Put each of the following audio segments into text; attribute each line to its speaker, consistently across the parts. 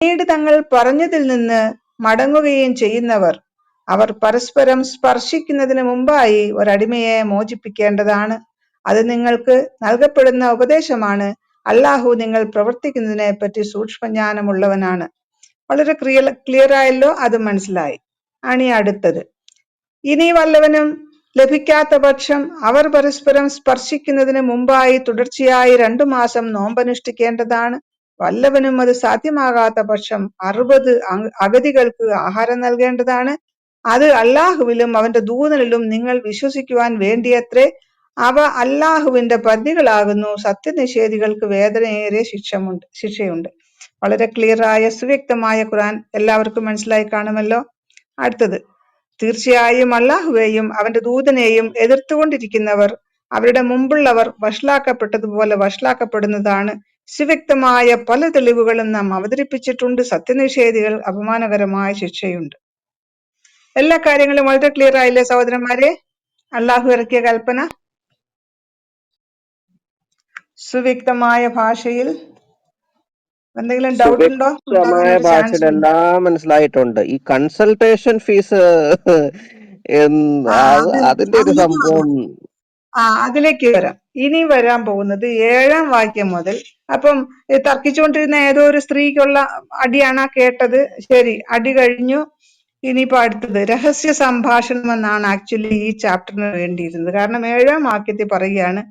Speaker 1: പിന്നീട് തങ്ങൾ പറഞ്ഞതിൽ നിന്ന് മടങ്ങുകയും ചെയ്യുന്നവർ. അവർ പരസ്പരം സ്പർശിക്കുന്നതിന് മുമ്പായി ഒരടിമയെ മോചിപ്പിക്കേണ്ടതാണ്. അത് നിങ്ങൾക്ക് നൽകപ്പെടുന്ന ഉപദേശമാണ്. അല്ലാഹു നിങ്ങൾ പ്രവർത്തിക്കുന്നതിനെ പറ്റി സൂക്ഷ്മജ്ഞാനമുള്ളവനാണ്. വളരെ ക്ലിയർ ക്ലിയർ ആയല്ലോ അത് മനസ്സിലായി. ആണ് ഈ അടുത്തത്. ഇനി വല്ലവനും ലഭിക്കാത്ത പക്ഷം അവർ പരസ്പരം സ്പർശിക്കുന്നതിന് മുമ്പായി തുടർച്ചയായി രണ്ടു മാസം നോമ്പനുഷ്ഠിക്കേണ്ടതാണ്. വല്ലവനും അത് സാധ്യമാകാത്ത പക്ഷം അറുപത് അഗതികൾക്ക് ആഹാരം നൽകേണ്ടതാണ്. അത് അള്ളാഹുവിലും അവന്റെ ദൂതനിലും നിങ്ങൾ വിശ്വസിക്കുവാൻ വേണ്ടിയത്രേ. അവ അല്ലാഹുവിന്റെ പരിധികളാകുന്നു സത്യനിഷേധികൾക്ക് വേദനയേറിയ ശിക്ഷമുണ്ട് ശിക്ഷയുണ്ട്. വളരെ ക്ലിയറായ സുവ്യക്തമായ ഖുർആൻ എല്ലാവർക്കും മനസ്സിലായി കാണുമല്ലോ? അടുത്തത്. തീർച്ചയായും അള്ളാഹുവേയും അവന്റെ ദൂതനെയും എതിർത്തുകൊണ്ടിരിക്കുന്നവർ അവരുടെ മുമ്പുള്ളവർ വഷളാക്കപ്പെട്ടതുപോലെ വഷളാക്കപ്പെടുന്നതാണ് സുവ്യക്തമായ പല തെളിവുകളും നാം അവതരിപ്പിച്ചിട്ടുണ്ട്. സത്യനിഷേധികൾ അപമാനകരമായ ശിക്ഷയുണ്ട്. എല്ലാ കാര്യങ്ങളും വളരെ ക്ലിയർ ആയില്ലേ സഹോദരന്മാരെ? അള്ളാഹു ഇറക്കിയ കൽപ്പന. സുവ്യക്തമായ ഭാഷയിൽ എന്തെങ്കിലും ഡൗട്ട് ഉണ്ടോ?
Speaker 2: എല്ലാം മനസ്സിലായിട്ടുണ്ട്. ഈ കൺസൾട്ടേഷൻ ഫീസ് അതിന്റെ ഒരു സംഭവം
Speaker 1: ആ അതിലേക്ക് വരാം. ഇനി വരാൻ പോകുന്നത് ഏഴാം വാക്യം മുതൽ അപ്പം തർക്കിച്ചുകൊണ്ടിരുന്ന ഏതോ ഒരു സ്ത്രീക്കുള്ള അടിയാണ് കേട്ടത്. ശരി അടി കഴിഞ്ഞു. ഇനിയിപ്പോ അടുത്തത്. രഹസ്യ സംഭാഷണം എന്നാണ് ആക്ച്വലി ഈ ചാപ്റ്ററിന് വേണ്ടിയിരുന്നത്. കാരണം ഏഴാം വാക്യത്തിൽ പറയുകയാണ്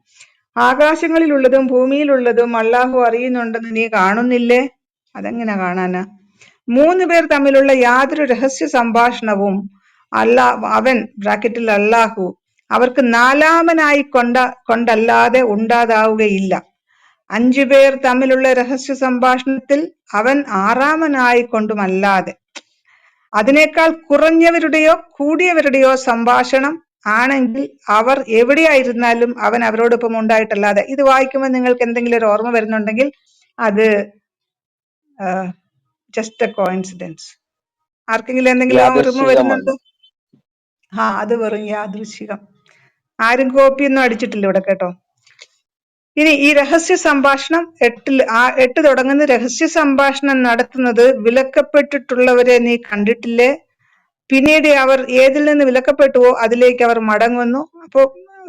Speaker 1: ആകാശങ്ങളിലുള്ളതും ഭൂമിയിലുള്ളതും അള്ളാഹു അറിയുന്നുണ്ടെന്ന് നീ കാണുന്നില്ലേ? അതെങ്ങനെ കാണാനാ? മൂന്ന് പേർ തമ്മിലുള്ള യാതൊരു രഹസ്യ സംഭാഷണവും അല്ലാ അവൻ ബ്രാക്കറ്റിൽ അള്ളാഹു അവർക്ക് നാലാമനായി കൊണ്ട കൊണ്ടല്ലാതെ ഉണ്ടാതാവുകയില്ല. അഞ്ചു പേർ തമ്മിലുള്ള രഹസ്യ സംഭാഷണത്തിൽ അവൻ ആറാമനായി കൊണ്ടുമല്ലാതെ. അതിനേക്കാൾ കുറഞ്ഞവരുടെയോ കൂടിയവരുടെയോ സംഭാഷണം ആണെങ്കിൽ അവർ എവിടെയായിരുന്നാലും അവൻ അവരോടൊപ്പം ഉണ്ടായിട്ടല്ലാതെ. ഇത് വായിക്കുമ്പോൾ നിങ്ങൾക്ക് എന്തെങ്കിലും ഒരു ഓർമ്മ വരുന്നുണ്ടെങ്കിൽ അത് ജസ്റ്റ് എ കോയിൻസിഡൻസ് ആർക്കെങ്കിലും എന്തെങ്കിലും ഓർമ്മ വരുന്നുണ്ടോ? ആ അത് വെറും യാദൃശികം ആരും കോപ്പിയൊന്നും അടിച്ചിട്ടില്ല ഇവിടെ കേട്ടോ. ഇനി ഈ രഹസ്യ സംഭാഷണം എട്ടിൽ ആ എട്ട് തുടങ്ങുന്ന രഹസ്യ സംഭാഷണം നടത്തുന്നത് വിലക്കപ്പെട്ടിട്ടുള്ളവരെ നീ കണ്ടിട്ടില്ലേ? പിന്നീട് അവർ ഏതിൽ നിന്ന് വിലക്കപ്പെട്ടുവോ അതിലേക്ക് അവർ മടങ്ങുന്നു. അപ്പോ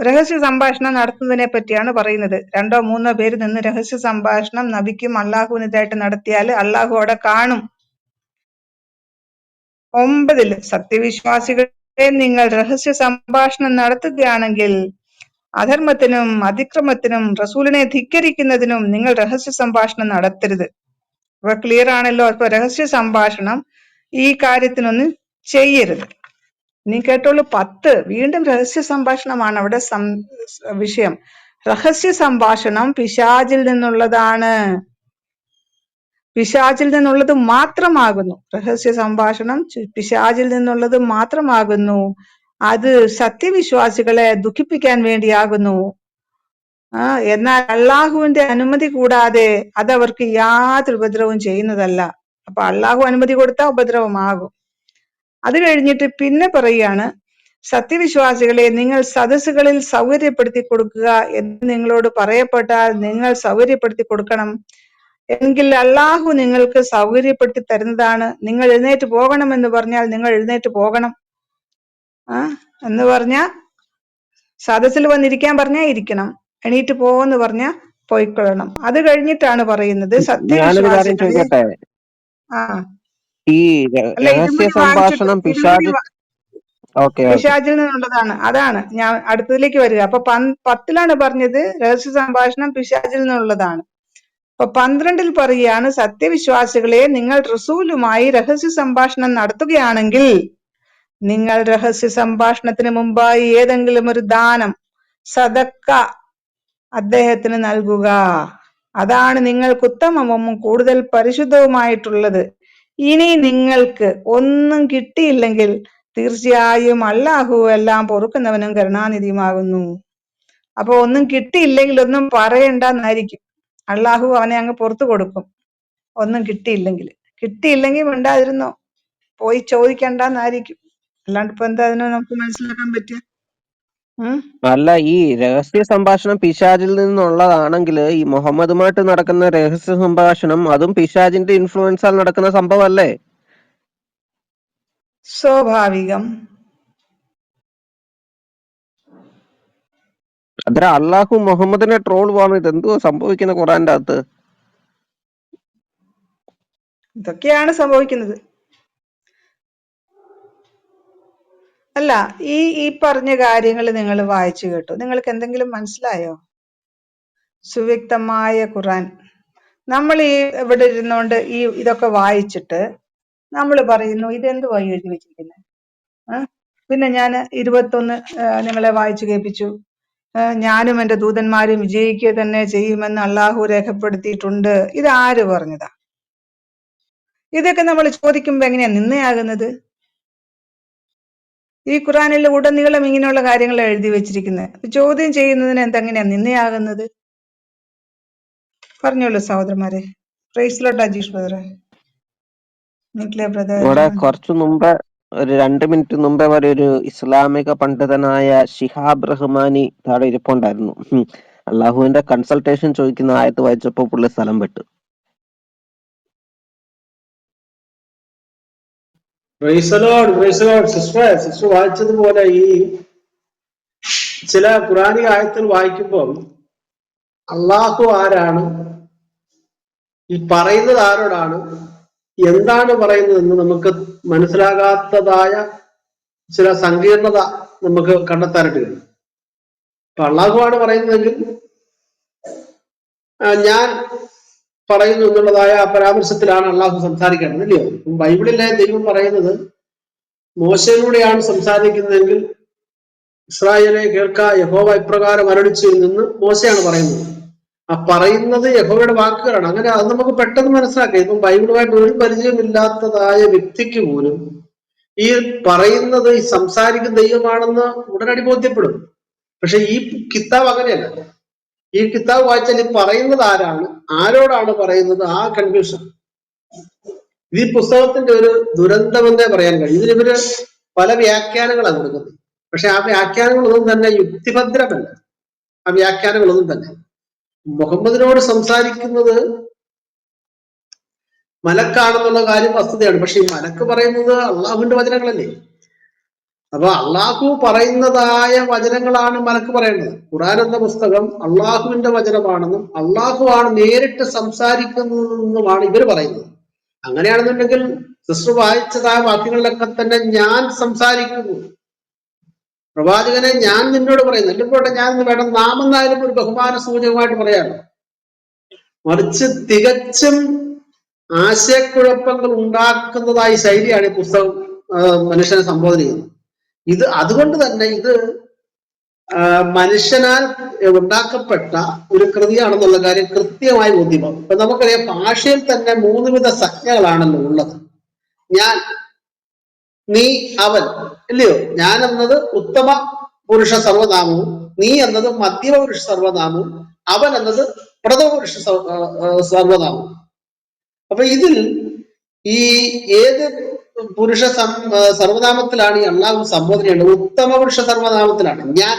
Speaker 1: രഹസ്യ സംഭാഷണം നടത്തുന്നതിനെ പറ്റിയാണ് പറയുന്നത്. രണ്ടോ മൂന്നോ പേര് നിന്ന് രഹസ്യ സംഭാഷണം നബിക്കും അള്ളാഹുവിനെതിരായിട്ട് നടത്തിയാൽ അള്ളാഹു അവിടെ കാണും. ഒമ്പതിൽ സത്യവിശ്വാസികളെ നിങ്ങൾ രഹസ്യ സംഭാഷണം നടത്തുകയാണെങ്കിൽ അധർമ്മത്തിനും അതിക്രമത്തിനും റസൂലിനെ ധിക്കരിക്കുന്നതിനും നിങ്ങൾ രഹസ്യ സംഭാഷണം നടത്തരുത്. അപ്പൊ ക്ലിയർ ആണല്ലോ? അപ്പൊ രഹസ്യ സംഭാഷണം ഈ കാര്യത്തിനൊന്നും ചെയ്യരുത്. നീ കേട്ടോളൂ പത്ത്. വീണ്ടും രഹസ്യ സംഭാഷണമാണ് അവിടെ വിഷയം. രഹസ്യ സംഭാഷണം പിശാചിൽ നിന്നുള്ളതാണ്. പിശാചിൽ നിന്നുള്ളത് മാത്രമാകുന്നു. രഹസ്യ സംഭാഷണം പിശാചിൽ നിന്നുള്ളത് മാത്രമാകുന്നു. അത് സത്യവിശ്വാസികളെ ദുഃഖിപ്പിക്കാൻ വേണ്ടിയാകുന്നു. ആ എന്നാൽ അള്ളാഹുവിന്റെ അനുമതി കൂടാതെ അതവർക്ക് യാതൊരു ഉപദ്രവവും ചെയ്യുന്നതല്ല. അപ്പൊ അള്ളാഹു അനുമതി കൊടുത്താൽ ഉപദ്രവമാകും. അത് കഴിഞ്ഞിട്ട് പിന്നെ പറയുകയാണ് സത്യവിശ്വാസികളെ നിങ്ങൾ സദസ്സുകളിൽ സൗകര്യപ്പെടുത്തി കൊടുക്കുക എന്ന് നിങ്ങളോട് പറയപ്പെട്ടാൽ നിങ്ങൾ സൗകര്യപ്പെടുത്തി കൊടുക്കണം. എങ്കിൽ അള്ളാഹു നിങ്ങൾക്ക് സൗകര്യപ്പെടുത്തി തരുന്നതാണ്. നിങ്ങൾ എഴുന്നേറ്റ് പോകണം എന്ന് പറഞ്ഞാൽ നിങ്ങൾ എഴുന്നേറ്റ് പോകണം. ആ എന്ന് പറഞ്ഞ സദസ്സിൽ വന്നിരിക്കാൻ പറഞ്ഞാൽ ഇരിക്കണം. എണീറ്റ് പോവെന്ന് പറഞ്ഞ പോയിക്കൊള്ളണം. അത് കഴിഞ്ഞിട്ടാണ് പറയുന്നത്. സത്യവിശ്വാസികളെ ആ.
Speaker 2: ഈ രഹസ്യ സംഭാഷണം
Speaker 1: പിശാചിൽ നിന്നുള്ളതാണ്. അതാണ് ഞാൻ അടുത്തതിലേക്ക് വരിക. അപ്പൊ പത്തിലാണ് പറഞ്ഞത് രഹസ്യ സംഭാഷണം പിശാചിൽ നിന്നുള്ളതാണ്. അപ്പൊ പന്ത്രണ്ടിൽ പറയുകയാണ് സത്യവിശ്വാസികളെ നിങ്ങൾ റസൂലുമായി രഹസ്യ സംഭാഷണം നടത്തുകയാണെങ്കിൽ നിങ്ങൾ രഹസ്യ സംഭാഷണത്തിന് മുമ്പായി ഏതെങ്കിലും ഒരു ദാനം സദക്ക അദ്ദേഹത്തിന് നൽകുക. അതാണ് നിങ്ങൾക്ക് ഉത്തമവും കൂടുതൽ പരിശുദ്ധവുമായിട്ടുള്ളത്. ഇനി നിങ്ങൾക്ക് ഒന്നും കിട്ടിയില്ലെങ്കിൽ തീർച്ചയായും അള്ളാഹു എല്ലാം പൊറുക്കുന്നവനും കരുണാനിധിയുമാകുന്നു. അപ്പൊ ഒന്നും കിട്ടിയില്ലെങ്കിൽ ഒന്നും പറയണ്ടെന്നായിരിക്കും. അള്ളാഹു അവനെ അങ്ങ് പുറത്തു കൊടുക്കും. ഒന്നും കിട്ടിയില്ലെങ്കിൽ. കിട്ടിയില്ലെങ്കിൽ മിണ്ടാതിരുന്നോ? പോയി ചോദിക്കണ്ടെന്നായിരിക്കും. അല്ലാണ്ട് ഇപ്പൊ എന്താ അതിനെ നമുക്ക് മനസ്സിലാക്കാൻ പറ്റുക ഉം?
Speaker 2: അല്ല ഈ രഹസ്യ സംഭാഷണം പിശാചിൽ നിന്നുള്ളതാണെങ്കിൽ ഈ മുഹമ്മദുമായിട്ട് നടക്കുന്ന രഹസ്യ സംഭാഷണം അതും പിശാജിന്റെ ഇൻഫ്ലുവൻസാൽ നടക്കുന്ന സംഭവമല്ലേ?
Speaker 1: സ്വാഭാവികം.
Speaker 2: അന്നേരം അള്ളാഹു മുഹമ്മദിനെ ട്രോൾ പോകുന്നത് എന്തുവാ സംഭവിക്കുന്ന ഖുറാന്റെ അകത്ത്?
Speaker 1: ഇതൊക്കെയാണ് സംഭവിക്കുന്നത്. അല്ല ഈ ഈ പറഞ്ഞ കാര്യങ്ങൾ നിങ്ങൾ വായിച്ചു കേട്ടു. നിങ്ങൾക്ക് എന്തെങ്കിലും മനസ്സിലായോ? സുവ്യക്തമായ ഖുറാൻ നമ്മൾ ഈ ഇവിടെ ഇരുന്നുകൊണ്ട് ഈ ഇതൊക്കെ വായിച്ചിട്ട് നമ്മൾ പറയുന്നു ഇതെന്തുവാ ഈ എഴുതി വെച്ചിരിക്കുന്നത് പിന്നെ ഞാൻ ഇരുപത്തൊന്ന് നിങ്ങളെ വായിച്ചു കേൾപ്പിച്ചു. ഞാനും എന്റെ ദൂതന്മാരും വിജയിക്കുക തന്നെ ചെയ്യുമെന്ന് അള്ളാഹു രേഖപ്പെടുത്തിയിട്ടുണ്ട്. ഇത് ആര് പറഞ്ഞതാ? ഇതൊക്കെ നമ്മൾ ചോദിക്കുമ്പോ എങ്ങനെയാ നിന്നയാകുന്നത്? ഈ ഖുറാനിൽ ഉടനീളം ഇങ്ങനെയുള്ള കാര്യങ്ങൾ എഴുതി വെച്ചിരിക്കുന്നത്. ചോദ്യം ചെയ്യുന്നതിന് എന്തെങ്ങനെയാ നിന്നയാകുന്നത്? പറഞ്ഞോളൂ സഹോദരന്മാരെ. പ്രൈസ്ലോട്ട് അജീഷ് ബ്രദറെ
Speaker 2: ഇവിടെ കുറച്ചു മുമ്പേ ഒരു രണ്ട് മിനിറ്റ് മുമ്പേ വരെ ഒരു ഇസ്ലാമിക പണ്ഡിതനായ ഷിഹാബ് റഹ്മാനി താഴെ ഇരിപ്പുണ്ടായിരുന്നു. അള്ളാഹുവിന്റെ കൺസൾട്ടേഷൻ ചോദിക്കുന്ന ആയത്ത് വായിച്ചപ്പോ പുള്ളി സ്ഥലം വിട്ടു.
Speaker 3: വായിച്ചതുപോലെ ഈ ചില ഖുറാനിക ആയത്തിൽ വായിക്കുമ്പോൾ അള്ളാഹു ആരാണ്? ഈ പറയുന്നത് ആരോടാണ്? എന്താണ് പറയുന്നതെന്ന് നമുക്ക് മനസ്സിലാകാത്തതായ ചില സങ്കീർണത നമുക്ക് കണ്ടെത്താനായിട്ട് കഴിയും. അപ്പൊ അള്ളാഹു ആണ് പറയുന്നതെങ്കിൽ ഞാൻ പറയുന്നു എന്നുള്ളതായ ആ പരാമർശത്തിലാണ് അള്ളാഹു സംസാരിക്കേണ്ടത് അല്ലയോ ബൈബിളിലെ ദൈവം പറയുന്നത് മോശയിലൂടെയാണ് സംസാരിക്കുന്നതെങ്കിൽ ഇസ്രായേലെ കേൾക്ക യഹോവ ഇപ്രകാരം അരളിച്ചു നിന്ന് മോശയാണ് പറയുന്നത്. ആ പറയുന്നത് യഹോവയുടെ വാക്കുകളാണ്. അങ്ങനെ അത് നമുക്ക് പെട്ടെന്ന് മനസ്സിലാക്കാം. ഇപ്പം ബൈബിളുമായിട്ട് ഒരു പരിചയമില്ലാത്തതായ വ്യക്തിക്ക് പോലും ഈ പറയുന്നത് ഈ സംസാരിക്കുന്ന ദൈവമാണെന്ന് ഉടനടി ബോധ്യപ്പെടും. പക്ഷെ ഈ കിതാബ് അങ്ങനെയല്ല. ഈ കിതാബ് വായിച്ചാൽ പറയുന്നത് ആരാണ്? ആരോടാണ് പറയുന്നത്? ആ കൺഫ്യൂഷൻ ഈ പുസ്തകത്തിന്റെ ഒരു ദുരന്തമെന്നേ പറയാൻ കഴിയും. ഇതിന് ഇവർ പല വ്യാഖ്യാനങ്ങളാണ് കൊടുക്കുന്നത്. പക്ഷെ ആ വ്യാഖ്യാനങ്ങളൊന്നും തന്നെ യുക്തിഭദ്രമല്ല. ആ വ്യാഖ്യാനങ്ങളൊന്നും തന്നെ. മുഹമ്മദിനോട് സംസാരിക്കുന്നത് മലക്കാണെന്നുള്ള കാര്യം വസ്തുതയാണ്. പക്ഷെ ഈ മലക്ക് പറയുന്നത് അള്ളാഹുവിന്റെ വചനങ്ങളല്ലേ? അപ്പൊ അള്ളാഹു പറയുന്നതായ വചനങ്ങളാണ് മലക്ക് പറയുന്നത്. ഖുറാൻ എന്ന പുസ്തകം അള്ളാഹുവിന്റെ വചനമാണെന്നും അള്ളാഹു ആണ് നേരിട്ട് സംസാരിക്കുന്നതെന്നുമാണ് ഇവർ പറയുന്നത്. അങ്ങനെയാണെന്നുണ്ടെങ്കിൽ സിസ്റ്റർ വായിച്ചതായ വാക്യങ്ങളിലൊക്കെ തന്നെ ഞാൻ സംസാരിക്കുന്നു. പ്രവാചകനെ ഞാൻ നിന്നോട് പറയുന്നു. കൂടെ ഞാൻ ഇന്ന് വേണം. നാമെന്നായാലും ഒരു ബഹുമാന സൂചകമായിട്ട് പറയാണ് മറിച്ച് തികച്ചും ആശയക്കുഴപ്പങ്ങൾ ഉണ്ടാക്കുന്നതായി ശൈലിയാണ് ഈ പുസ്തകം മനുഷ്യനെ സംബോധന ചെയ്യുന്നത്. ഇത് അതുകൊണ്ട് തന്നെ ഇത് മനുഷ്യനാൽ ഉണ്ടാക്കപ്പെട്ട ഒരു കൃതിയാണെന്നുള്ള കാര്യം കൃത്യമായി ബോധ്യമാകും ഇപ്പൊ നമുക്കറിയാം ഭാഷയിൽ തന്നെ മൂന്ന് വിധ സംജ്ഞകളാണല്ലോ ഉള്ളത്. ഞാൻ നീ അവൻ ഇല്ലയോ? ഞാൻ എന്നത് ഉത്തമ പുരുഷ സർവനാമവും നീ എന്നത് മധ്യമ പുരുഷ സർവനാമവും അവൻ എന്നത് പ്രഥമ പുരുഷ സർവനാമവും. അപ്പൊ ഇതിൽ ഈ ഏത് പുരുഷ സർവനാമത്തിലാണ് ഈ അള്ളാഹു സംബോധന ചെയ്യേണ്ടത് ഉത്തമ പുരുഷ സർവനാമത്തിലാണ്. ഞാൻ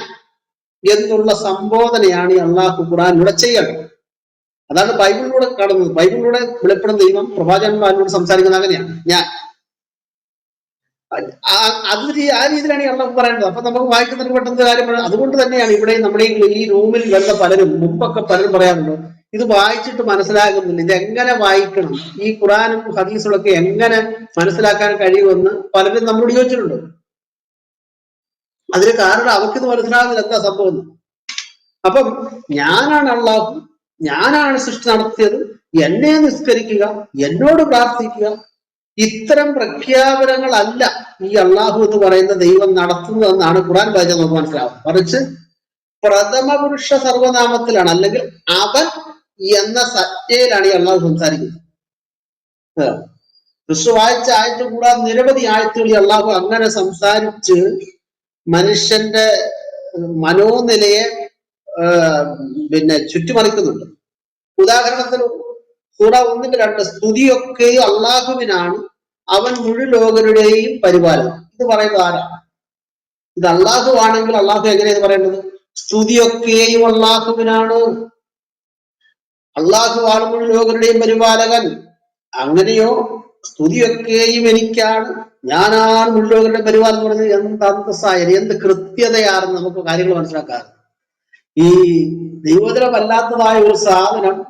Speaker 3: എന്നുള്ള സംബോധനയാണ് ഈ അള്ളാഹു ഖുറാനിലൂടെ ചെയ്യേണ്ടത് അതാണ് ബൈബിളിലൂടെ കാണുന്നത്. ബൈബിളിലൂടെ വെളിപ്പെടുന്ന ദൈവം പ്രവാചകന്മാരിലൂടെ സംസാരിക്കുന്ന അങ്ങനെയാണ്. ഞാൻ. അത് ആ രീതിയിലാണ് ഈ അള്ളാഹു പറയുന്നത്. അപ്പൊ നമുക്ക് വായിക്കുന്നതിന് പെട്ടെന്ന് കാര്യം അതുകൊണ്ട് തന്നെയാണ് ഇവിടെ നമ്മുടെ ഈ- റൂമിൽ വരുന്ന പലരും മുമ്പൊക്കെ പലരും പറയാറുണ്ട്. ഇത് വായിച്ചിട്ട് മനസ്സിലാകുന്നില്ല. ഇത് എങ്ങനെ വായിക്കണം? ഈ ഖുറാനും ഹദീസുകളൊക്കെ എങ്ങനെ മനസ്സിലാക്കാൻ കഴിയുമെന്ന് പലരും നമ്മളോട് ചോദിച്ചിട്ടുണ്ട്. അതിന് കാരണം അവർക്കിത് മനസ്സിലാകുന്നില്ല എന്താ സംഭവം. അപ്പം ഞാനാണ് അള്ളാഹു ഞാനാണ് സൃഷ്ടി നടത്തിയത് എന്നെ നിസ്കരിക്കുക എന്നോട് പ്രാർത്ഥിക്കുക ഇത്തരം പ്രഖ്യാപനങ്ങളല്ല ഈ അള്ളാഹു എന്ന് പറയുന്ന ദൈവം നടത്തുന്നതെന്നാണ് ഖുറാൻ വായിച്ചാൽ നമുക്ക് മനസ്സിലാവും മറിച്ച് പ്രഥമ പുരുഷ സർവനാമത്തിലാണ് അല്ലെങ്കിൽ അവൻ എന്ന സത്യയിലാണ് ഈ അള്ളാഹു സംസാരിക്കുന്നത്. ക്രിസ്തു വായിച്ച ആയത്ത് കൂടാതെ നിരവധി ആയത്തുകൾ അള്ളാഹു അങ്ങനെ സംസാരിച്ച് മനുഷ്യന്റെ മനോനിലയെ പിന്നെ ചുറ്റിമറിക്കുന്നുണ്ട്. ഉദാഹരണത്തിന് സൂറ ഒന്നിന്റെ രണ്ട് സ്തുതിയൊക്കെ അള്ളാഹുവിനാണ്. അവൻ മുഴുലോകരുടെയും പരിപാലനം ഇത് പറയുന്നത് ആരാണ് ഇത് അള്ളാഹു ആണെങ്കിൽ അള്ളാഹു എങ്ങനെയാണ് പറയേണ്ടത് സ്തുതിയൊക്കെയും അള്ളാഹുവിനാണ്. അള്ളാഹു ആണ് മുഴുവൻ ലോകരുടെയും പരിപാലകൻ. അങ്ങനെയോ? സ്തുതിയൊക്കെയും എനിക്കാണ്. ഞാനാണ് മുഴുവരുടെ പരിപാലനം എന്ന് പറഞ്ഞത് എന്ത് അന്തസ്സായാലും എന്ത് കൃത്യതയാണെന്ന് നമുക്ക് കാര്യങ്ങൾ മനസ്സിലാക്കാം ഈ ദൈവോദരമല്ലാത്തതായ ഒരു സാധനം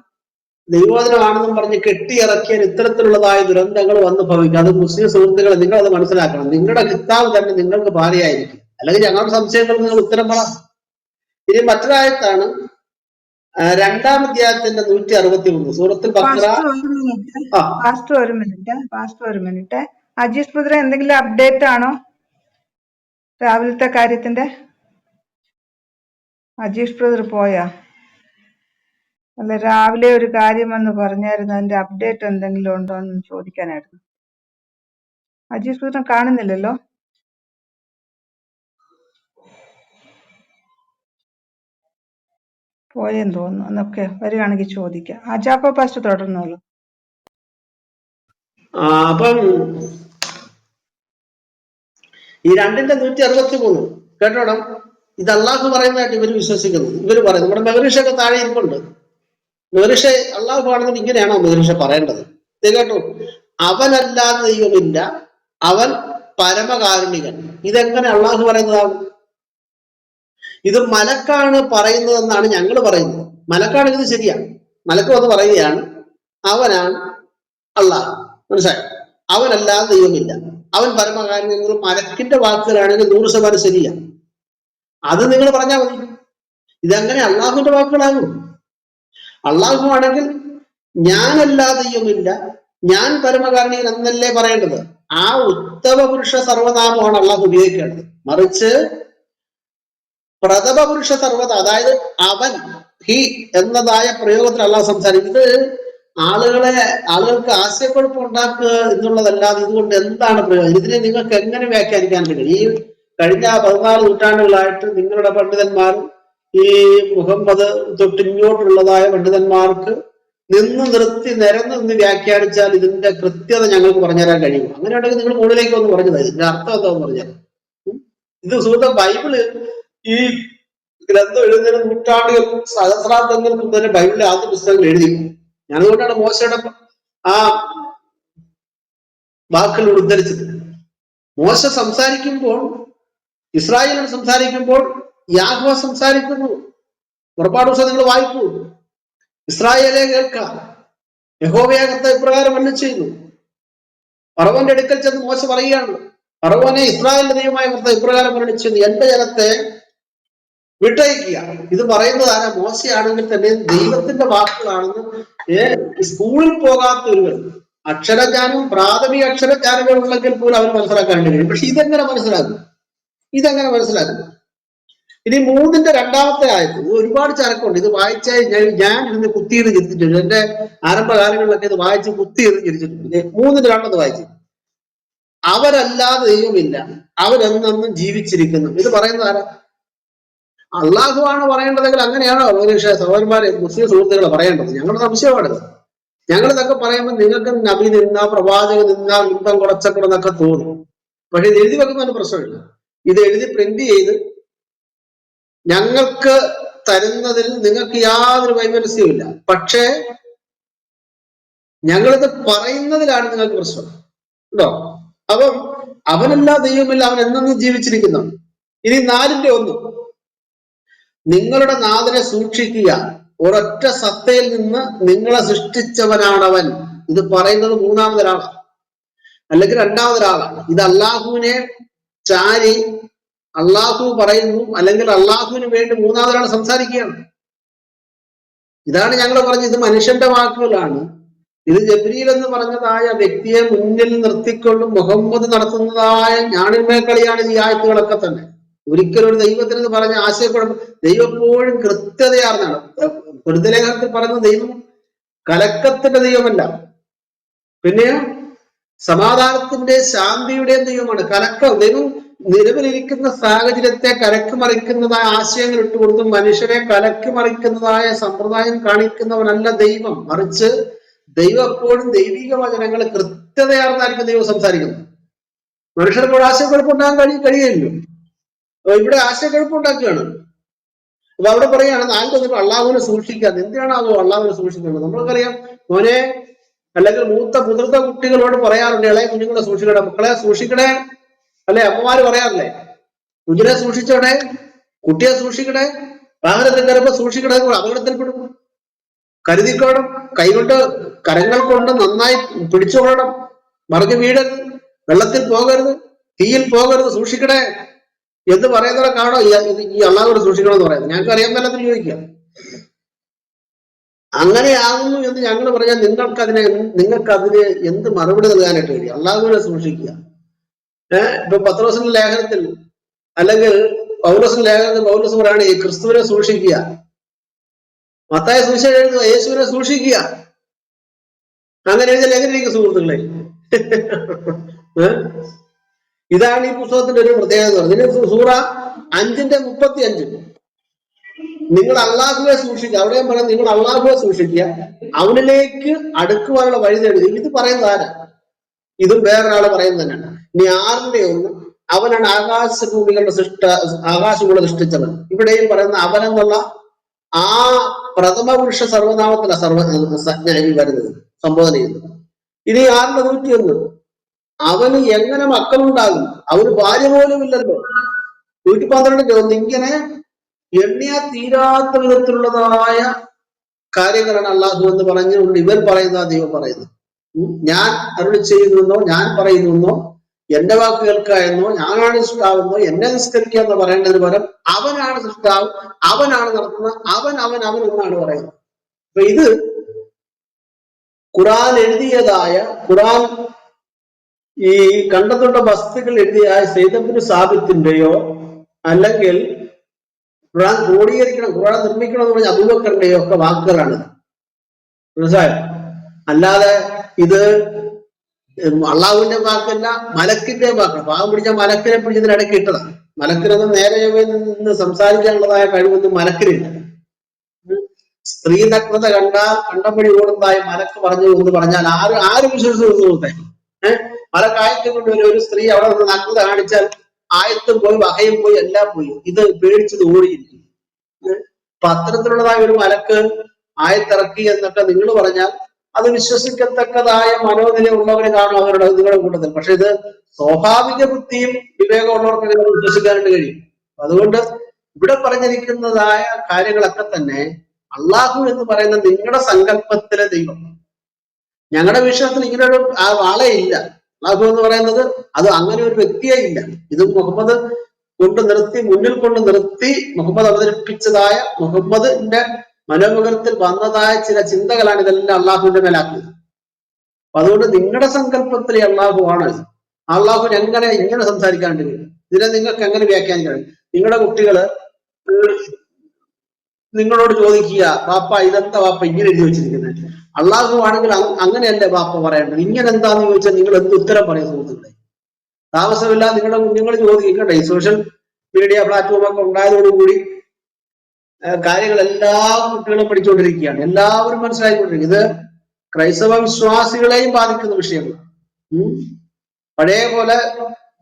Speaker 3: ദൈവോദരമാണെന്നും പറഞ്ഞ് കെട്ടിയിറക്കിയാൽ ഇത്തരത്തിലുള്ളതായ ദുരന്തങ്ങൾ വന്ന് ഭവിക്കും. അത് മുസ്ലിം സുഹൃത്തുക്കളെ നിങ്ങൾ അത് മനസ്സിലാക്കണം. നിങ്ങളുടെ കിത്താവ് തന്നെ നിങ്ങൾക്ക് ഭാര്യയായിരിക്കും. അല്ലെങ്കിൽ ഞങ്ങളുടെ സംശയങ്ങൾക്ക് നിങ്ങൾ ഉത്തരം പറ. ഇനി മറ്റൊരായത്താണ് രണ്ടാം അധ്യായത്തിന്റെ നൂറ്റി അറുപത്തി മൂന്ന് സൂറത്തിൽ
Speaker 1: പാസ്റ്റർ ഒരു മിനിറ്റ്. പാസ്റ്റർ ഒരു അജീഷ് പുത്ര എന്തെങ്കിലും അപ്ഡേറ്റ് ആണോ? രാവിലത്തെ കാര്യത്തിന്റെ? അജീഷ് ബ്രദർ പോയാ? അല്ല രാവിലെ ഒരു കാര്യം എന്ന് പറഞ്ഞായിരുന്നു. അതിന്റെ അപ്ഡേറ്റ് എന്തെങ്കിലും ഉണ്ടോ എന്ന് ചോദിക്കാനായിരുന്നു. അജീഷ് ബ്രദർ കാണുന്നില്ലല്ലോ? പോയെന്ന് തോന്നുന്നു എന്നൊക്കെ വരികയാണെങ്കിൽ ചോദിക്കാം. അജാപ്പ പാസ്റ്റ് തുടർന്നോളൂ.
Speaker 3: ആ, അപ്പം ഈ രണ്ടിന്റെ നൂറ്റി അറുപത്തി മൂന്ന് കേട്ടോണം? ഇത് അള്ളാഹു പറയുന്നതായിട്ട് ഇവർ വിശ്വസിക്കുന്നു. ഇവർ പറയുന്നു. നമ്മുടെ മെഹറിഷൊക്കെ താഴെ ഇരിപ്പുണ്ട്. മെഹറിഷ അള്ളാഹു ആണെങ്കിൽ ഇങ്ങനെയാണോ മെഹറിഷ പറയേണ്ടത്? കേട്ടോ. അവനല്ലാതെ ദൈവമില്ല. അവൻ പരമകാരുണികൻ. ഇതെങ്ങനെ അള്ളാഹു പറയുന്നതാണ് ഇത് മലക്കാണ് പറയുന്നതെന്നാണ് ഞങ്ങൾ പറയുന്നത്. മലക്കാണ് ഇത് ശരിയാണ് മലക്ക് വന്ന് പറയുകയാണ് അവനാണ് അള്ളാഹ്. മനസ്സിലായി? അവനല്ലാതെ ദൈവമില്ല. അവൻ പരമകാരുണ്യം മലക്കിന്റെ വാക്കുകളാണെങ്കിൽ നൂറ് ശതമാനം ശരിയാണ് അത് നിങ്ങൾ പറഞ്ഞാൽ മതി. ഇതങ്ങനെ അള്ളാഹുവിന്റെ വാക്കുകളാകും. അള്ളാഹു ആണെങ്കിൽ ദൈവമില്ല ഞാൻ പരമകാരണികൻ എന്നല്ലേ പറയേണ്ടത്? ആ ഉത്തമ പുരുഷ സർവനാമമാണ് അള്ളാഹു ഉപയോഗിക്കേണ്ടത്. മറിച്ച് പ്രഥമ പുരുഷ സർവത അതായത് അവൻ ഹി എന്നതായ പ്രയോഗത്തിൽ അല്ല സംസാരിക്കുന്നത് ആളുകളെ ആളുകൾക്ക് ആശയക്കുഴപ്പം ഉണ്ടാക്കുക എന്നുള്ളതല്ലാതെ ഇതുകൊണ്ട് എന്താണ് പ്രയോജനം? ഇതിനെ നിങ്ങൾക്ക് എങ്ങനെ വ്യാഖ്യാനിക്കാൻ കഴിയും? ഈ കഴിഞ്ഞ പതിനാല് നൂറ്റാണ്ടുകളായിട്ട് നിങ്ങളുടെ പണ്ഡിതന്മാർ ഈ മുഹമ്മദ് തൊട്ടിങ്ങോട്ടുള്ളതായ പണ്ഡിതന്മാർക്ക് നിന്ന് നിർത്തി നിരന്ന് നിന്ന് വ്യാഖ്യാനിച്ചാൽ ഇതിന്റെ കൃത്യത ഞങ്ങൾക്ക് പറഞ്ഞുതരാൻ കഴിയും. അങ്ങനെയുണ്ടെങ്കിൽ നിങ്ങൾ മുകളിലേക്ക് ഒന്ന് പറഞ്ഞു തരും ഇതിന്റെ അർത്ഥം എന്താന്ന് പറഞ്ഞാൽ. ഇത് സുഹൃത്ത ബൈബിൾ ഈ ഗ്രന്ഥം എഴുതുന്ന നൂറ്റാണ്ടുകൾ സഹസ്രാബ്ദങ്ങൾക്കും തന്നെ ബൈബിളിലെ ആദ്യ പുസ്തകങ്ങൾ എഴുതി. ഞാൻ അതുകൊണ്ടാണ് മോശയുടെ ആ വാക്കുകൾ ഉദ്ധരിച്ചത്. മോശ സംസാരിക്കുമ്പോൾ ഇസ്രായേലിനോട് സംസാരിക്കുമ്പോൾ യാഹ്വ സംസാരിക്കുന്നു. പുറപ്പാട് ദിവസം നിങ്ങൾ വായിക്കൂ. ഇസ്രായേലെ കേൾക്കാം. യഹോവയാകത്ത് ഇപ്രകാരം അല്ല ചെയ്യുന്നു പറവന്റെ അടുക്കൽ ചെന്ന് മോശം പറയുകയാണ് പറവനെ ഇസ്രായേലിന്റെ ദൈവമായ കർത്ത ഇപ്രകാരം വർണിച്ചത് എന്റെ ജനത്തെ വിട്ടയക്കുക. ഇത് പറയുന്നത് ആരാ? മോശയാണെങ്കിൽ തന്നെ ദൈവത്തിന്റെ വാക്കുകളാണെന്ന് സ്കൂളിൽ പോകാത്ത ഒരുവൻ അക്ഷരജ്ഞാനം പ്രാഥമിക അക്ഷരജ്ഞാനങ്ങൾ ഉണ്ടെങ്കിൽ പോലും അവർ മനസ്സിലാക്കാൻ കഴിയും. പക്ഷെ ഇതെങ്ങനെ മനസ്സിലാക്കും? ഇതെങ്ങനെ മനസ്സിലാക്കും? ഇനി മൂന്നിന്റെ രണ്ടാമത്തെ ആയത് ഒരുപാട് ചരക്കുണ്ട്. ഇത് വായിച്ചാൽ ഞാൻ ഞാൻ ഇരുന്ന് കുത്തിയിരുന്ന് ചിരിച്ചിട്ടുണ്ട്. എന്റെ ആരംഭകാലങ്ങളിലൊക്കെ ഇത് വായിച്ച് കുത്തിയിരുന്ന് ചിരിച്ചിട്ടുണ്ട്. മൂന്നിന്റെ രണ്ടെന്ന് വായിച്ചു. അവരല്ലാതെ ദൈവമില്ല. അവരെന്നും ജീവിച്ചിരിക്കുന്നു. ഇത് പറയുന്നത് ആരാ? അള്ളാഹു ആണ് പറയേണ്ടതെങ്കിൽ അങ്ങനെയാണോ? മനുഷ്യ സഹോദരന്മാരെ മുസ്ലിം സുഹൃത്തുക്കൾ പറയേണ്ടത്. ഞങ്ങളുടെ സംശയമാണിത്. ഞങ്ങൾ ഇതൊക്കെ പറയുമ്പോൾ നിങ്ങൾക്ക് നബി നിന്ന പ്രവാചകൻ നിന്ന ലിംബം കുടച്ചക്കണമെന്നൊക്കെ തോന്നും. പക്ഷെ ഇത് എഴുതി വെക്കുന്നതിന് പ്രശ്നമില്ല. ഇത് എഴുതി പ്രിന്റ് ചെയ്ത് ഞങ്ങൾക്ക് തരുന്നതിൽ നിങ്ങൾക്ക് യാതൊരു വൈമനസ്യവും ഇല്ല. പക്ഷേ ഞങ്ങളിത് പറയുന്നതിലാണ് നിങ്ങൾക്ക് പ്രശ്നം. കേട്ടോ അപ്പം അവനല്ല ദൈവമില്ല അവൻ എന്നും ജീവിച്ചിരിക്കുന്നു ഇനി നാലിന്റെ ഒന്ന്. നിങ്ങളുടെ നാഥനെ സൂക്ഷിക്കുക. ഒരൊറ്റ സത്തയിൽ നിന്ന് നിങ്ങളെ സൃഷ്ടിച്ചവനാണവൻ. ഇത് പറയുന്നത് മൂന്നാമതൊരാളാണ്. അല്ലെങ്കിൽ രണ്ടാമതൊരാളാണ്. ഇത് അള്ളാഹുവിനെ ചാരി അള്ളാഹു പറയുന്നു അല്ലെങ്കിൽ അള്ളാഹുവിന് വേണ്ടി മൂന്നാമതൊരാൾ സംസാരിക്കുകയാണ്. ഇതാണ് ഞങ്ങൾ പറഞ്ഞത്. ഇത് മനുഷ്യന്റെ വാക്കുകളാണ്. ഇത് ജബ്രീൽ എന്ന് പറഞ്ഞതായ വ്യക്തിയെ മുന്നിൽ നിർത്തിക്കൊണ്ട് മുഹമ്മദ് നടത്തുന്നതായ ഞാണിന്മേക്കളിയാണ് ഈ ആയത്തുകളൊക്കെ തന്നെ. ഒരിക്കലും ഒരു ദൈവത്തിന് പറഞ്ഞ ആശയക്കുഴപ്പം. ദൈവം എപ്പോഴും കൃത്യതയാർന്നാണ്. പൊരുത്തലേഖനത്തിൽ പറയുന്ന ദൈവം കലക്കത്തിന്റെ ദൈവമല്ല. പിന്നെ സമാധാനത്തിന്റെ ശാന്തിയുടെ ദൈവമാണ്. കലക്കം ദൈവം നിലവിലിരിക്കുന്ന സാഹചര്യത്തെ കലക്കുമറിക്കുന്നതായ ആശയങ്ങൾ ഇട്ടുകൊടുത്തും മനുഷ്യരെ കലക്കുമറിക്കുന്നതായ സമ്പ്രദായം കാണിക്കുന്നവനല്ല ദൈവം. മറിച്ച് ദൈവം എപ്പോഴും ദൈവിക വചനങ്ങൾ കൃത്യതയാർന്നായിരിക്കും ദൈവം സംസാരിക്കുന്നത്. മനുഷ്യർക്ക് ഒരു ആശയക്കുഴപ്പമുണ്ടാകാൻ കഴിയും കഴിയില്ലല്ലോ. അപ്പൊ ഇവിടെ ആശയക്കുഴപ്പമുണ്ടാക്കുകയാണ്. അപ്പൊ അവിടെ പറയാണ് നാല് വന്നിട്ട് അള്ളാഹുവിനെ സൂക്ഷിക്കുക എന്തിനാണ് അത് അള്ളാഹുവിനെ സൂക്ഷിക്കുന്നത് നമ്മൾക്കറിയാം മോനെ അല്ലെങ്കിൽ മൂത്ത മുതിർന്ന കുട്ടികളോട് പറയാറുണ്ട് ഇളയ കുഞ്ഞുങ്ങളെ സൂക്ഷിക്കണേ മക്കളെ സൂക്ഷിക്കണേ. അല്ലെ അമ്മമാര് പറയാറില്ലേ? കുഞ്ഞിനെ സൂക്ഷിച്ചോടെ കുട്ടിയെ സൂക്ഷിക്കണേ വാഹനത്തിൽ കയറുമ്പോൾ സൂക്ഷിക്കണേ അപകടത്തിൽപ്പെടും കരുതിക്കോണം കൈകൊണ്ട് കരങ്ങൾ കൊണ്ട് നന്നായി പിടിച്ചുകൊള്ളണം. മറിഞ്ഞു വീഴരുത്. വെള്ളത്തിൽ പോകരുത്. തീയിൽ പോകരുത്. സൂക്ഷിക്കണേ. എന്ന് പറയുന്നവരെ കാണോ ഈ- അള്ളാഹോട് സൂക്ഷിക്കണം എന്ന് പറയുന്നത്. ഞങ്ങൾക്ക് അറിയാൻ മേലത്തിൽ ചോദിക്കാം അങ്ങനെയാകുന്നു എന്ന് ഞങ്ങൾ പറഞ്ഞാൽ നിങ്ങൾക്ക് അതിനെ നിങ്ങൾക്ക് അതിന് എന്ത് മറുപടി നൽകാനായിട്ട് കഴിയും അള്ളാഹുവിനെ സൂക്ഷിക്കുക. ഏഹ് ഇപ്പൊ പത്രോസിന്റെ ലേഖനത്തിൽ അല്ലെങ്കിൽ പൗരസിന്റെ ലേഖനത്തിൽ പൗലോസ് പറയാണ് ഈ ക്രിസ്തുവിനെ സൂക്ഷിക്കുക. മത്തായ സൂക്ഷിച്ച എഴുതുക യേശുവിനെ സൂക്ഷിക്കുക. അങ്ങനെ എഴുതിയാൽ എങ്ങനെ ഇരിക്കും സുഹൃത്തുക്കളെ? ഏഹ്? ഇതാണ് ഈ പുസ്തകത്തിന്റെ ഒരു പ്രത്യേകത ഇതിന് സൂറ അഞ്ചിന്റെ മുപ്പത്തി അഞ്ച് നിങ്ങൾ അള്ളാഹുവെ സൂക്ഷിക്കുക. അവിടെയും പറയാം നിങ്ങൾ അള്ളാഹുവെ സൂക്ഷിക്കുക. അവനിലേക്ക് അടുക്കുവാനുള്ള വഴി തേടുക. ഇത് പറയുന്നത് ആരാ? ഇതും വേറൊരാൾ പറയുന്നത് തന്നെയാണ്. ഇനി ആറിന്റെ ഒന്ന്. അവനാണ് ആകാശഭൂമികളുടെ സൃഷ്ട ആകാശങ്ങളെ സൃഷ്ടിച്ചവൻ. ഇവിടെയും പറയുന്ന അവനെന്നുള്ള ആ പ്രഥമ പുരുഷ സർവനാമത്തിലാണ് സർവ സംജ്ഞ വരുന്നത് സംബോധന ചെയ്യുന്നത്. ഇനി ആറിന്റെ നൂറ്റി ഒന്ന് അവന് എങ്ങനെ മക്കളുണ്ടാകും? അവന് ഭാര്യ പോലും ഇല്ലല്ലോ. പന്ത്രണ്ടിന്റെ ഒന്ന് ഇങ്ങനെ എണ്ണിയാ തീരാത്ത വിധത്തിലുള്ളതായ കാര്യങ്ങളാണ് അള്ളാഹു എന്ന് പറഞ്ഞുകൊണ്ട് ഇവർ പറയുന്ന ദൈവം പറയുന്നത്. ഉം. ഞാൻ അരുളി ചെയ്യുന്നെന്നോ ഞാൻ പറയുന്നെന്നോ എന്റെ വാക്ക് കേൾക്കുക എന്നോ ഞാനാണ് സൃഷ്ടാവെന്നോ എന്നെ നിസ്കരിക്കുക എന്ന് പറയേണ്ടതിന് പകരം അവനാണ് സൃഷ്ടാവ് അവനാണ് നടത്തുന്നത് അവൻ അവൻ അവൻ എന്നാണ് പറയുന്നത്. അപ്പൊ ഇത് ഖുറാൻ എഴുതിയതായ ഖുറാൻ ഈ കണ്ടതുണ്ട വസ്തുക്കൾ എഴുതിയ സൈതബിന് സാബിത്തിന്റെയോ അല്ലെങ്കിൽ ഖുറാൻ ക്രോഡീകരിക്കണം ഖുറാൻ നിർമ്മിക്കണം എന്ന് പറഞ്ഞ അബൂബക്കറിന്റെയോ ഒക്കെ വാക്കുകളാണ്. മനസ്സിലായോ? അല്ലാതെ ഇത് അള്ളാഹുവിന്റെ വാക്കല്ല മലക്കിന്റെ വാക്കാണ്. പാവം പിടിച്ച മലക്കിനെ പിടിച്ചതിന് ഇടയ്ക്ക് ഇട്ടതാണ്. മലക്കിനൊന്നും നേരെ നിന്ന് സംസാരിക്കാനുള്ളതായ കഴിവൊന്നും മലക്കിനില്ല. സ്ത്രീ നഗ്നത കണ്ട കണ്ടപ്പടി ഓടുന്നതായി മലക്ക് പറഞ്ഞു എന്ന് പറഞ്ഞാൽ ആര് ആര് വിശ്വസിച്ചു സുഹൃത്തെ ഏഹ്? മലക്കായത്തെ കൊണ്ട് ഒരു ഒരു സ്ത്രീ അവിടെ നിന്ന് നഗ്നത കാണിച്ചാൽ ആയത്തും പോയി വഹയും പോയി എല്ലാം പോയി. ഇത് പേടിച്ചത് ഓടിയിരിക്കും പത്രത്തിലുള്ളതായ ഒരു മലക്ക് ആയത്തിറക്കി എന്നൊക്കെ നിങ്ങൾ പറഞ്ഞാൽ അത് വിശ്വസിക്കത്തക്കതായ മനോനില ഉള്ളവരെ കാണും അവരുടെ നിങ്ങളുടെ കൂട്ടത്തിൽ. പക്ഷെ ഇത് സ്വാഭാവിക ബുദ്ധിയും വിവേകമുള്ളവർക്ക് നിങ്ങൾ വിശ്വസിക്കാനായിട്ട് കഴിയും. അതുകൊണ്ട് ഇവിടെ പറഞ്ഞിരിക്കുന്നതായ കാര്യങ്ങളൊക്കെ തന്നെ അള്ളാഹു എന്ന് പറയുന്ന നിങ്ങളുടെ സങ്കല്പത്തിലെ ദൈവം. ഞങ്ങളുടെ വിശ്വാസത്തിൽ ഇങ്ങനെ ഒരു ആ വാളെ ഇല്ല അള്ളാഹു എന്ന് പറയുന്നത് അത് അങ്ങനെ ഒരു വ്യക്തിയെ ഇല്ല. ഇത് മുഹമ്മദ് കൊണ്ട് നിർത്തി മുന്നിൽ കൊണ്ട് നിർത്തി മുഹമ്മദ് അവതരിപ്പിച്ചതായ മുഹമ്മദിന്റെ മനോമുഖത്തിൽ വന്നതായ ചില ചിന്തകളാണ് ഇതെല്ലാം അള്ളാഹുവിന്റെ മേലാക്കുന്നത് അപ്പൊ അതുകൊണ്ട് നിങ്ങളുടെ സങ്കല്പത്തിലെ അള്ളാഹു ആണ്. അള്ളാഹു എങ്ങനെ ഇങ്ങനെ സംസാരിക്കാൻ ഇതിനെ നിങ്ങൾക്ക് എങ്ങനെ വ്യാഖ്യാനിക്കാൻ കഴിയും നിങ്ങളുടെ കുട്ടികൾ നിങ്ങളോട് ചോദിക്കുക പാപ്പ ഇതെന്താ പാപ്പ ഇങ്ങനെ എഴുതി വെച്ചിരിക്കുന്നത് അള്ളാഹു ആണെങ്കിൽ അങ്ങനെ അങ്ങനെയല്ലേ ബാപ്പ പറയേണ്ടത്? ഇങ്ങനെ എന്താന്ന് ചോദിച്ചാൽ നിങ്ങൾ എന്ത് ഉത്തരം പറയും സുഹൃത്തുക്കളെ? താമസമില്ല നിങ്ങളുടെ കുഞ്ഞുങ്ങൾ ചോദിക്കട്ടെ? ഈ സോഷ്യൽ മീഡിയ പ്ലാറ്റ്ഫോം ഒക്കെ ഉണ്ടായതോടുകൂടി കാര്യങ്ങൾ എല്ലാ കുട്ടികളും പഠിച്ചുകൊണ്ടിരിക്കുകയാണ്. എല്ലാവരും മനസ്സിലാക്കിക്കൊണ്ടിരിക്കും ഇത് ക്രൈസ്തവ വിശ്വാസികളെയും ബാധിക്കുന്ന വിഷയമാണ്. പഴയ പോലെ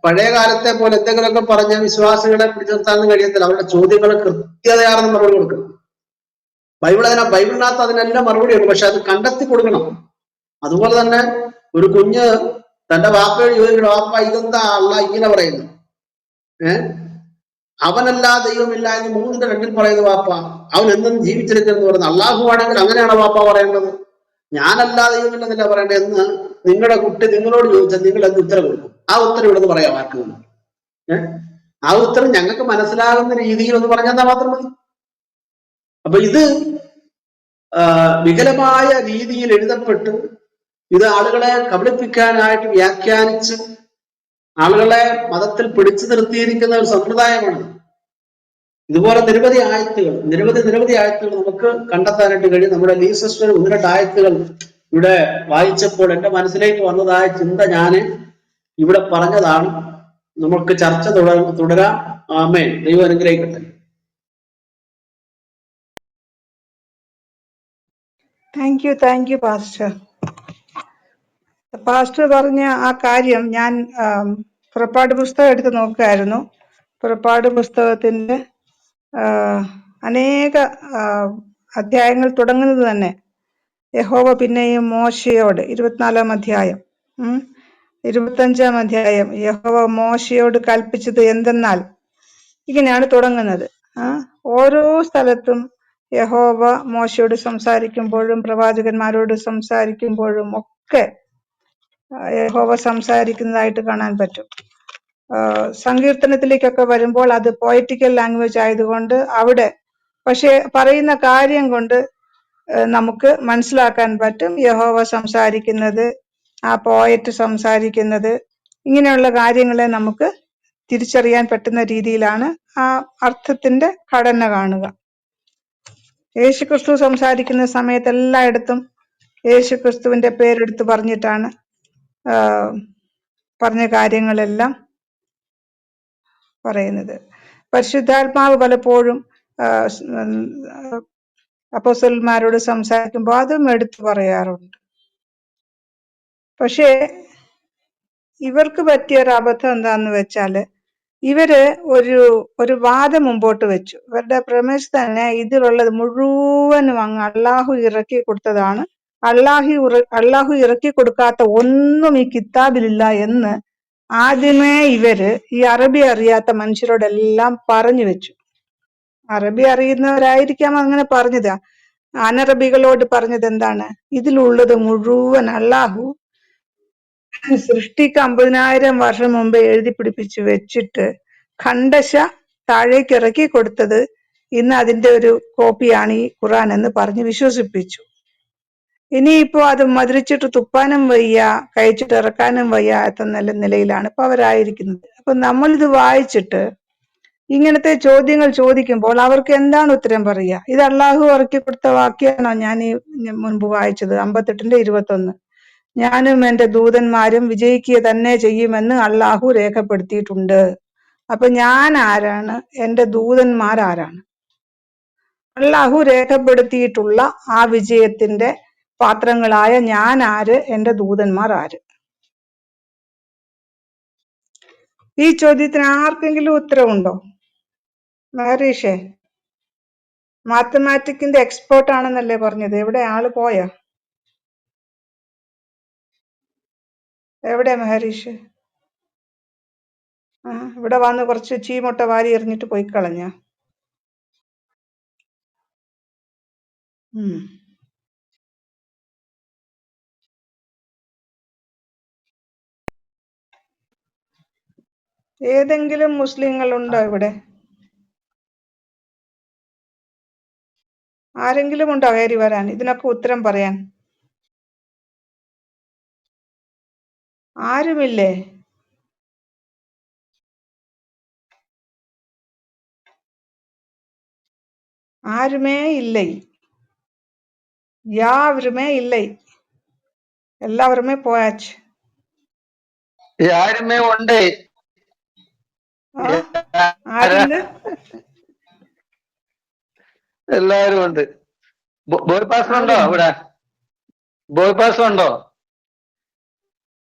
Speaker 3: പഴയ കാലത്തെ പോലെ എന്തെങ്കിലുമൊക്കെ പറഞ്ഞ വിശ്വാസികളെ പിടിച്ചു കഴിയത്തില്ല. അവരുടെ ചോദ്യങ്ങൾ കൃത്യതയാണെന്ന് മറുപടി കൊടുക്കണം. ബൈബിൾ അതിനെ ബൈബിളിനകത്ത് അതിനെല്ലാം മറുപടിയുണ്ട് പക്ഷെ അത് കണ്ടെത്തി കൊടുക്കണം. അതുപോലെ തന്നെ ഒരു കുഞ്ഞ് തന്റെ വാപ്പയോട് ചോദിക്കണം വാപ്പ ഇതെന്താ അള്ള ഇങ്ങനെ പറയുന്നു ഏഹ് അവനല്ല ദൈവമില്ല എന്ന് മൂന്നിന്റെ രണ്ടിൽ പറയുന്നു വാപ്പ. അവൻ എന്നും ജീവിച്ചിരിക്കുന്നു പറയുന്നത് അള്ളാഹു ആണെങ്കിൽ അങ്ങനെയാണ് വാപ്പ പറയേണ്ടത്? ഞാനല്ലാ ദൈവമില്ലെന്നല്ല പറയേണ്ടത് എന്ന് നിങ്ങളുടെ കുട്ടി നിങ്ങളോട് ചോദിച്ചാൽ നിങ്ങൾ എന്ത് ഉത്തരം കൊടുക്കും? ആ ഉത്തരം ഇവിടെ നിന്ന് പറയാം വാക്കുകൾ ഏ? ആ ഉത്തരം ഞങ്ങൾക്ക് മനസ്സിലാകുന്ന രീതിയിൽ ഒന്ന് പറഞ്ഞാൽ മാത്രം മതി. അപ്പൊ ഇത് വികലമായ രീതിയിൽ എഴുതപ്പെട്ട്. ഇത് ആളുകളെ കബളിപ്പിക്കാനായിട്ട് വ്യാഖ്യാനിച്ച്. ആളുകളെ മതത്തിൽ പിടിച്ചു നിർത്തിയിരിക്കുന്ന ഒരു സമ്പ്രദായമാണ്. ഇതുപോലെ നിരവധി ആയത്തുകൾ നിരവധി നിരവധി ആയത്തുകൾ നമുക്ക് കണ്ടെത്താനായിട്ട് കഴിയും. നമ്മുടെ ലീസസ്റ്റർ ഒന്ന് ആയത്തുകൾ ഇവിടെ വായിച്ചപ്പോൾ എന്റെ മനസ്സിലേക്ക് വന്നതായ ചിന്ത ഞാൻ ഇവിടെ പറഞ്ഞതാണ്. നമുക്ക് ചർച്ച തുടരാം. ആമേ ദൈവം അനുഗ്രഹിക്കട്ടെ.
Speaker 1: Thank you thank you pastor pastor പറഞ്ഞ ആ കാര്യം ഞാൻ പുറപ്പാട് പുസ്തകം എടുത്ത് നോക്കുകയായിരുന്നു. പുറപ്പാട് പുസ്തകത്തിന്റെ അനേക അധ്യായങ്ങൾ തുടങ്ങുന്നത് തന്നെ. യഹോവ പിന്നെയും മോശയോട് ഇരുപത്തിനാലാം അധ്യായം ഉം, ഇരുപത്തഞ്ചാം അധ്യായം യഹോവ മോശയോട് കൽപ്പിച്ചത് എന്തെന്നാൽ ഇങ്ങനെയാണ് തുടങ്ങുന്നത്. ഓരോ സ്ഥലത്തും യഹോവ മോശയോട് സംസാരിക്കുമ്പോഴും പ്രവാചകന്മാരോട് സംസാരിക്കുമ്പോഴും ഒക്കെ യഹോവ സംസാരിക്കുന്നതായിട്ട് കാണാൻ പറ്റും. സങ്കീർത്തനത്തിലേക്കൊക്കെ വരുമ്പോൾ അത് പോയറ്റിക്കൽ ലാംഗ്വേജ് ആയതുകൊണ്ട് അവിടെ പക്ഷെ പറയുന്ന കാര്യം കൊണ്ട് നമുക്ക് മനസ്സിലാക്കാൻ പറ്റും യഹോവ സംസാരിക്കുന്നത് ആ പോയറ്റ് സംസാരിക്കുന്നത്. ഇങ്ങനെയുള്ള കാര്യങ്ങളെ നമുക്ക് തിരിച്ചറിയാൻ പറ്റുന്ന രീതിയിലാണ് ആ അർത്ഥത്തിന്റെ ഘടന കാണുക. യേശുക്രിസ്തു സംസാരിക്കുന്ന സമയത്ത് എല്ലായിടത്തും യേശുക്രിസ്തുവിന്റെ പേരെടുത്ത് പറഞ്ഞിട്ടാണ് പറഞ്ഞ കാര്യങ്ങളെല്ലാം പറയുന്നത്. പരിശുദ്ധാത്മാവ് പലപ്പോഴും അപ്പോസൽമാരോട് സംസാരിക്കുമ്പോൾ അതും എടുത്തു പറയാറുണ്ട്. പക്ഷേ ഇവർക്ക് പറ്റിയ ഒരു അബദ്ധം എന്താന്ന് വെച്ചാൽ ഇവർ ഒരു ഒരു വാദം മുമ്പോട്ട് വെച്ചു. ഇവരുടെ പ്രമിസ് തന്നെ ഇതിലുള്ളത് മുഴുവനും അങ്ങ് അള്ളാഹു ഇറക്കി കൊടുത്തതാണ്. അള്ളാഹു അള്ളാഹു ഇറക്കി കൊടുക്കാത്ത ഒന്നും ഈ കിതാബിലില്ല എന്ന് ആദ്യമേ ഇവർ ഈ അറബി അറിയാത്ത മനുഷ്യരോടെല്ലാം പറഞ്ഞു വെച്ചു. അറബി അറിയുന്നവരായിരിക്കാം അങ്ങനെ പറഞ്ഞത്. അനറബികളോട് പറഞ്ഞത് എന്താണ്? ഇതിലുള്ളത് മുഴുവൻ അള്ളാഹു സൃഷ്ടിക്ക് അമ്പതിനായിരം വർഷം മുമ്പ് എഴുതി പിടിപ്പിച്ച് വെച്ചിട്ട് ഖണ്ഡശ താഴേക്ക് ഇറക്കി കൊടുത്തത് ഇന്ന് അതിന്റെ ഒരു കോപ്പിയാണ് ഈ ഖുറാൻ എന്ന് പറഞ്ഞ് വിശ്വസിപ്പിച്ചു. ഇനിയിപ്പോ അത് മധുരിച്ചിട്ട് തുപ്പാനും വയ്യ കഴിച്ചിട്ട് ഇറക്കാനും വയ്യ എന്ന നല്ല നിലയിലാണ് ഇപ്പൊ അവരായിരിക്കുന്നത്. അപ്പൊ ഇത് വായിച്ചിട്ട് ഇങ്ങനത്തെ ചോദ്യങ്ങൾ ചോദിക്കുമ്പോൾ അവർക്ക് എന്താണ് ഉത്തരം പറയുക? ഇത് അള്ളാഹു ഇറക്കി കൊടുത്ത വാക്യാണോ ഞാൻ ഈ മുൻപ് വായിച്ചത്? അമ്പത്തെട്ടിന്റെ ഇരുപത്തൊന്ന്. ഞാനും എന്റെ ദൂതന്മാരും വിജയിക്കുക തന്നെ ചെയ്യുമെന്ന് അള്ളാഹു രേഖപ്പെടുത്തിയിട്ടുണ്ട്. അപ്പൊ ഞാൻ ആരാണ്? എന്റെ ദൂതന്മാർ ആരാണ്? അള്ളാഹു രേഖപ്പെടുത്തിയിട്ടുള്ള ആ വിജയത്തിന്റെ പാത്രങ്ങളായ ഞാൻ ആര്? എന്റെ ദൂതന്മാർ ആര്? ഈ ചോദ്യത്തിന് ആർക്കെങ്കിലും ഉത്തരവുണ്ടോ? മഹരീഷേ മാത്തമാറ്റിക്കിന്റെ എക്സ്പേർട്ട് ആണെന്നല്ലേ പറഞ്ഞത്? എവിടെ ആൾ പോയോ? എവിടെ മഹരീഷ്? ആ ഇവിടെ വന്ന് കുറച്ച് ചീമുട്ട വാരി എറിഞ്ഞിട്ട് പോയി കളഞ്ഞ. ഏതെങ്കിലും മുസ്ലിങ്ങൾ ഉണ്ടോ ഇവിടെ? ആരെങ്കിലും ഉണ്ടോ കയറി വരാൻ? ഇതിനൊക്കെ ഉത്തരം പറയാൻ. ആരുമില്ലേ ആരുമേ இல்லை யாருமே இல்லை எல்லாருமே போயாச்சு
Speaker 4: யாருமே உண்டு
Speaker 1: ആ ആരുണ്ട്
Speaker 4: എല്ലാരും ഉണ്ട് ബോ- ബോയ് പാസ്റ്റർ ഉണ്ടോ
Speaker 1: ആരുണ്ട്
Speaker 4: ഇവിടെ ബോയ് പാസ്റ്റർ ഉണ്ടോ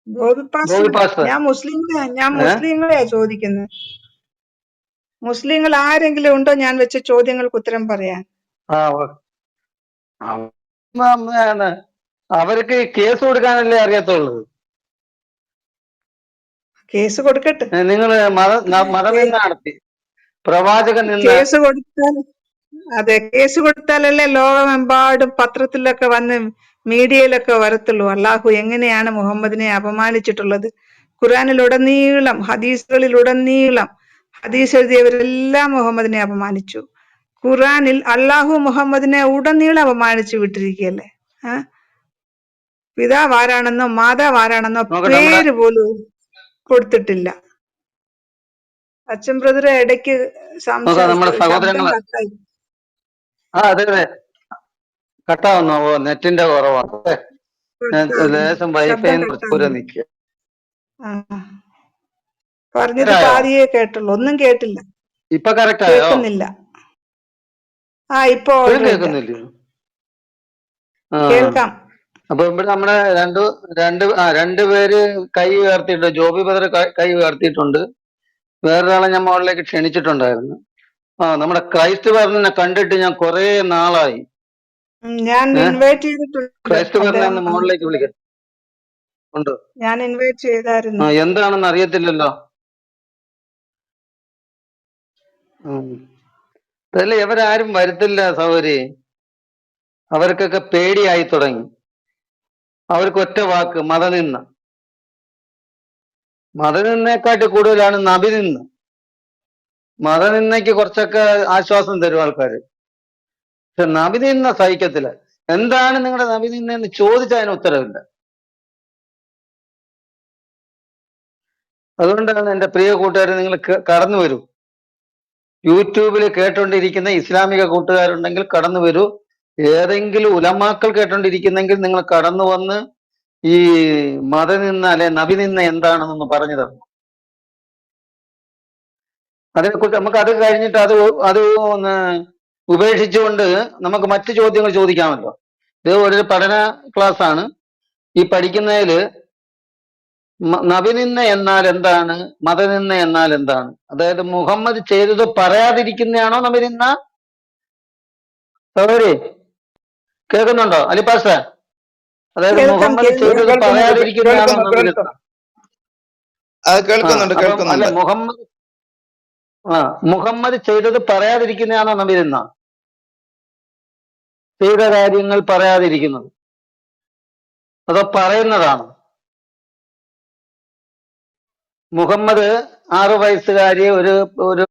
Speaker 1: ഞാൻ മുസ്ലിം ഞാൻ മുസ്ലിങ്ങളെയാ ചോദിക്കുന്നത് മുസ്ലിങ്ങൾ ആരെങ്കിലും ഉണ്ടോ ഞാൻ വെച്ച ചോദ്യങ്ങൾക്ക് ഉത്തരം പറയാൻ?
Speaker 4: അവർക്ക് കേസ് കൊടുക്കാനല്ലേ അറിയത്തുള്ളൂ.
Speaker 1: കേസ് കൊടുക്കട്ടെ.
Speaker 4: നിങ്ങൾ മതനിന്ദ നടത്തി. പ്രവാചകൻ
Speaker 1: കേസ് കൊടുത്താൽ അതെ കേസ് കൊടുത്താലല്ലേ ലോകമെമ്പാടും പത്രത്തിലൊക്കെ വന്ന് മീഡിയയിലൊക്കെ വരത്തുള്ളൂ. അള്ളാഹു എങ്ങനെയാണ് മുഹമ്മദിനെ അപമാനിച്ചിട്ടുള്ളത്? ഖുറാനിലുടനീളം ഹദീസുകളിലുടനീളം ഹദീസ് എഴുതിയവരെല്ലാം മുഹമ്മദിനെ അപമാനിച്ചു. ഖുറാനിൽ അള്ളാഹു മുഹമ്മദിനെ ഉടനീളം അപമാനിച്ചു വിട്ടിരിക്കുകയല്ലേ? പിതാവ് ആരാണെന്നോ മാതാവ് ആരാണെന്നോ പേര് പോലും കൊടുത്തിട്ടില്ല. അച്ഛൻ ബ്രദറെ ഇടയ്ക്ക്
Speaker 4: നോക്കാം കട്ടാവുന്നോ നെറ്റിന്റെ കുറവാണ് ലേശം വൈഫൈ ദൂരെ നിൽക്കുക
Speaker 1: ആ. പറഞ്ഞത്
Speaker 4: ആയോ
Speaker 1: പാതിയേ കേട്ടുള്ളൂ. ഒന്നും കേട്ടില്ല.
Speaker 4: ഇപ്പൊ കറക്റ്റ് ആയോ
Speaker 1: കേൾക്കുന്നില്ല. ആ ഇപ്പൊ
Speaker 4: ആ.
Speaker 1: കേൾക്കാം.
Speaker 4: അപ്പൊ ഇവിടെ നമ്മുടെ രണ്ടു രണ്ട് ആ രണ്ടുപേര് കൈ ഉയർത്തിയിട്ടുണ്ട്. ജോബി ബദർ കൈ ഉയർത്തിയിട്ടുണ്ട്. വേറൊരാളെ ഞാൻ മുകളിലേക്ക് ക്ഷണിച്ചിട്ടുണ്ടായിരുന്നു. ആ നമ്മുടെ ക്രൈസ്റ്റ് പറഞ്ഞെ കണ്ടിട്ട് ഞാൻ കുറെ നാളായി.
Speaker 1: ഞാൻ ഇൻവൈറ്റ് ചെയ്തിട്ടുണ്ട്.
Speaker 4: മുകളിലേക്ക് വിളിക്കാം. ഉണ്ട്.
Speaker 1: ഞാൻ ഇൻവൈറ്റ് ചെയ്തായിരുന്നു.
Speaker 4: എന്താണെന്ന് അറിയത്തില്ലല്ലോ. അതല്ല ഇവരാരും വരുത്തില്ല സൗകര്യ അവർക്കൊക്കെ പേടിയായി തുടങ്ങി. അവർക്ക് ഒറ്റ വാക്ക് മതനിന്ന മതനിന്നേക്കാട്ടി കൂടുതലാണ് നബി നിന്ന് മതനിന്നയ്ക്ക് കുറച്ചൊക്കെ ആശ്വാസം തരും ആൾക്കാര്. പക്ഷെ നബിനിന്ന സഹിക്കത്തില്ല എന്താണ് നിങ്ങളുടെ നബിനിന്ന എന്ന് ചോദിച്ചാൽ അതിന് ഉത്തരവില്ല. അതുകൊണ്ടാണ് എന്റെ പ്രിയ കൂട്ടുകാരെ നിങ്ങൾ കടന്നു വരൂ. യൂട്യൂബിൽ കേട്ടുകൊണ്ടിരിക്കുന്ന ഇസ്ലാമിക കൂട്ടുകാരുണ്ടെങ്കിൽ കടന്നു വരൂ. ഏതെങ്കിലും ഉലമാക്കൾ കേട്ടോണ്ടിരിക്കുന്നെങ്കിൽ നിങ്ങൾ കടന്നു വന്ന് ഈ മതനിന്ന അല്ലെ നബി നിന്ന എന്താണെന്നൊന്ന് പറഞ്ഞു തരണം. അതിനെക്കുറിച്ച് നമുക്ക് അത് കഴിഞ്ഞിട്ട് അത് അത് ഒന്ന് ഉപേക്ഷിച്ചുകൊണ്ട് നമുക്ക് മറ്റു ചോദ്യങ്ങൾ ചോദിക്കാമല്ലോ. ഇത് ഒരു പഠന ക്ലാസ് ആണ് ഈ പഠിക്കുന്നതിൽ നവിനിന്ന നബിനിന്ന എന്നാൽ എന്താണ് മതനിന്ന എന്നാൽ എന്താണ്? അതായത് മുഹമ്മദ് ചെയ്തത് പറയാതിരിക്കുന്നതാണോ നബിനിന്ന സഹോദരി കേൾക്കുന്നുണ്ടോ? അലിപ്പാസ അതായത് മുഹമ്മദ്. ചെയ്തത് പറയാതിരിക്കുന്നതാണോ
Speaker 5: നവിനിന്ന
Speaker 4: നബിനിന്ന അല്ല മുഹമ്മദ് മുഹമ്മദ് ചെയ്തത് പറയാതിരിക്കുന്നതാണോ നബിരുന്ന ചെയ്ത കാര്യങ്ങൾ പറയാതിരിക്കുന്നത്. അതോ പറയുന്നതാണ്. മുഹമ്മദ് ആറു വയസ്സുകാരി ഒരു ഒരു